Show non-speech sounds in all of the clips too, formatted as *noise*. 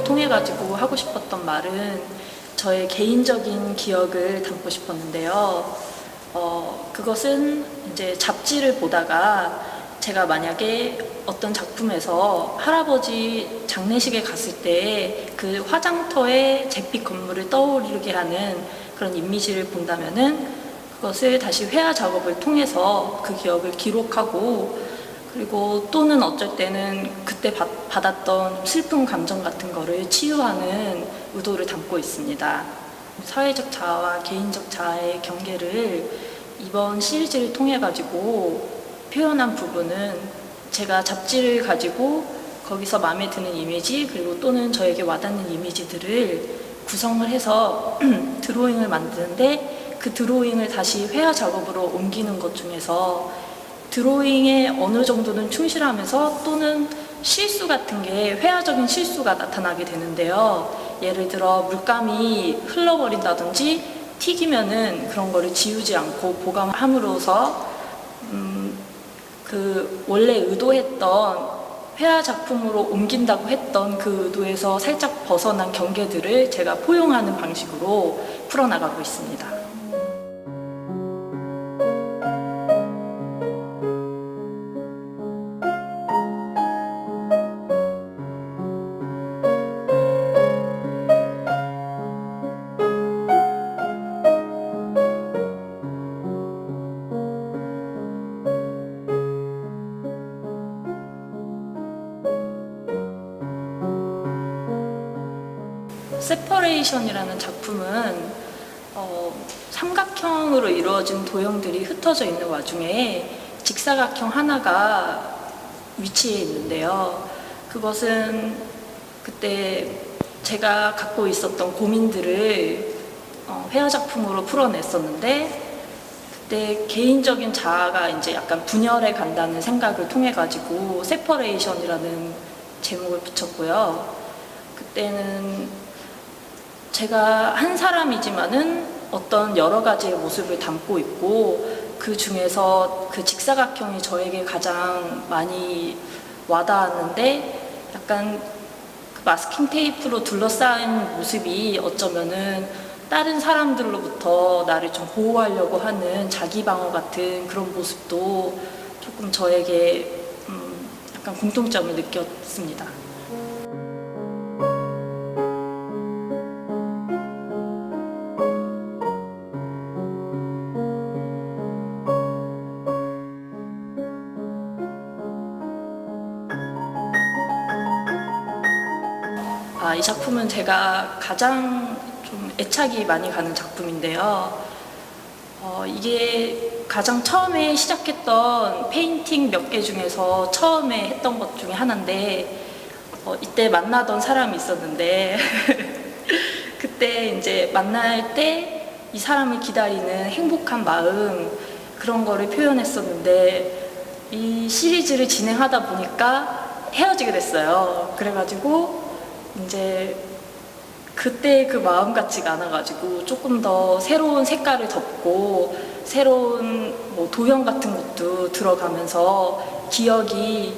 작품을 통해 가지고 하고 싶었던 말은 저의 개인적인 기억을 담고 싶었는데요. 어, 그것은 이제 잡지를 보다가 제가 만약에 어떤 작품에서 할아버지 장례식에 갔을 때 그 화장터의 잿빛 건물을 떠오르게 하는 그런 이미지를 본다면은 그것을 다시 회화 작업을 통해서 그 기억을 기록하고 그리고 또는 어쩔 때는 그때 받, 받았던 슬픈 감정 같은 거를 치유하는 의도를 담고 있습니다. 사회적 자아와 개인적 자아의 경계를 이번 시리즈를 통해 가지고 표현한 부분은 제가 잡지를 가지고 거기서 마음에 드는 이미지 그리고 또는 저에게 와닿는 이미지들을 구성을 해서 *clears throat* 드로잉을 만드는데 그 드로잉을 다시 회화 작업으로 옮기는 것 중에서 드로잉에 어느 정도는 충실하면서 또는 실수 같은 게 회화적인 실수가 나타나게 되는데요. 예를 들어 물감이 흘러버린다든지 튀기면은 그런 거를 지우지 않고 보강함으로써 음, 그 원래 의도했던 회화 작품으로 옮긴다고 했던 그 의도에서 살짝 벗어난 경계들을 제가 포용하는 방식으로 풀어나가고 있습니다. 세퍼레이션이라는 작품은 어, 삼각형으로 이루어진 도형들이 흩어져 있는 와중에 직사각형 하나가 위치해 있는데요. 그것은 그때 제가 갖고 있었던 고민들을 어, 회화 작품으로 풀어냈었는데 그때 개인적인 자아가 이제 약간 분열해 간다는 생각을 통해 가지고 세퍼레이션이라는 제목을 붙였고요. 그때는 제가 한 사람이지만은 어떤 여러 가지의 모습을 담고 있고 그 중에서 그 직사각형이 저에게 가장 많이 와닿았는데 약간 그 마스킹 테이프로 둘러싸인 모습이 어쩌면은 다른 사람들로부터 나를 좀 보호하려고 하는 자기 방어 같은 그런 모습도 조금 저에게 음 약간 공통점을 느꼈습니다. 이 작품은 제가 가장 좀 애착이 많이 가는 작품인데요. 어, 이게 가장 처음에 시작했던 페인팅 몇 개 중에서 처음에 했던 것 중에 하나인데, 어, 이때 만나던 사람이 있었는데, *laughs* 그때 이제 만날 때 이 사람을 기다리는 행복한 마음, 그런 거를 표현했었는데, 이 시리즈를 진행하다 보니까 헤어지게 됐어요. 그래가지고, 이제 그때 그 마음 같지가 않아가지고 조금 더 새로운 색깔을 덮고 새로운 뭐 도형 같은 것도 들어가면서 기억이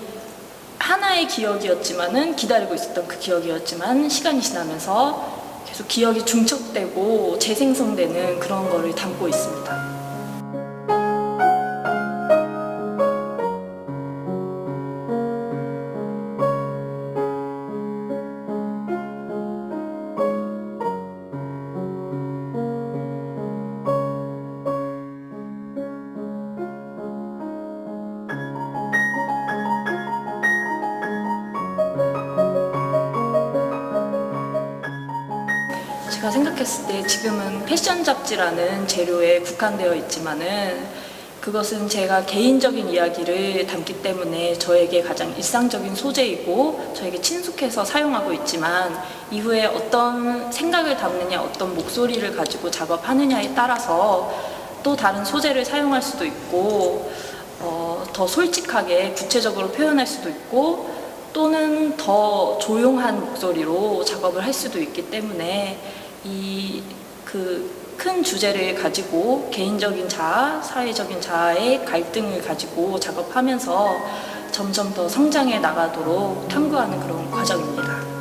하나의 기억이었지만은 기다리고 있었던 그 기억이었지만 시간이 지나면서 계속 기억이 중첩되고 재생성되는 그런 거를 담고 있습니다. 제가 생각했을 때 지금은 패션 잡지라는 재료에 국한되어 있지만은 그것은 제가 개인적인 이야기를 담기 때문에 저에게 가장 일상적인 소재이고 저에게 친숙해서 사용하고 있지만 이후에 어떤 생각을 담느냐 어떤 목소리를 가지고 작업하느냐에 따라서 또 다른 소재를 사용할 수도 있고 어, 더 솔직하게 구체적으로 표현할 수도 있고 또는 더 조용한 목소리로 작업을 할 수도 있기 때문에 이 그 큰 주제를 가지고 개인적인 자아, 사회적인 자아의 갈등을 가지고 작업하면서 점점 더 성장해 나가도록 탐구하는 그런 과정입니다.